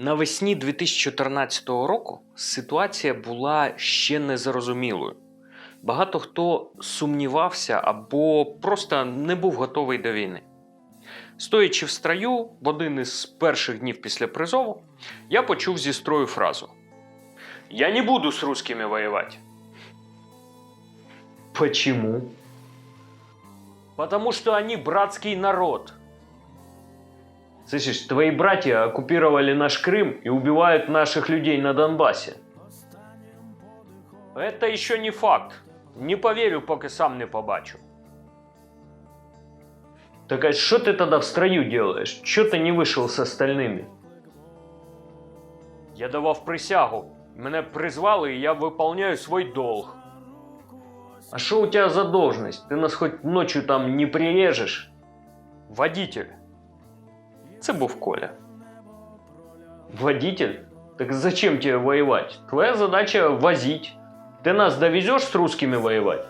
Навесні 2014 року ситуація була ще незрозумілою. Багато хто сумнівався або просто не був готовий до війни. Стоячи в строю в один із перших днів після призову, я почув зі строю фразу: Я не буду з русскими воювати. Почему? Потому что они братский народ. Слышишь, твои братья оккупировали наш Крым и убивают наших людей на Донбассе. Это еще не факт. Не поверю, поки сам не побачу. Так а что ты тогда в строю делаешь? Что ты не вышел с остальными? Я давав присягу. Мене призвали, і я выполняю свой долг. А что у тебя за должность? Ты нас хоть ночью там не прирежешь? Водитель. Це був Коля. Водитель? Так зачем тебе воевать? Твоя задача возить. Ты нас довезешь с русскими воевать?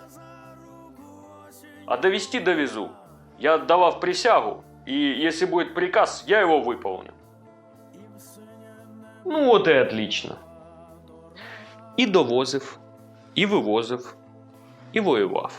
А довести довезу. Я отдавав присягу, и если будет приказ, я его выполню. Ну вот и отлично. І довозив, і вивозив, і воював.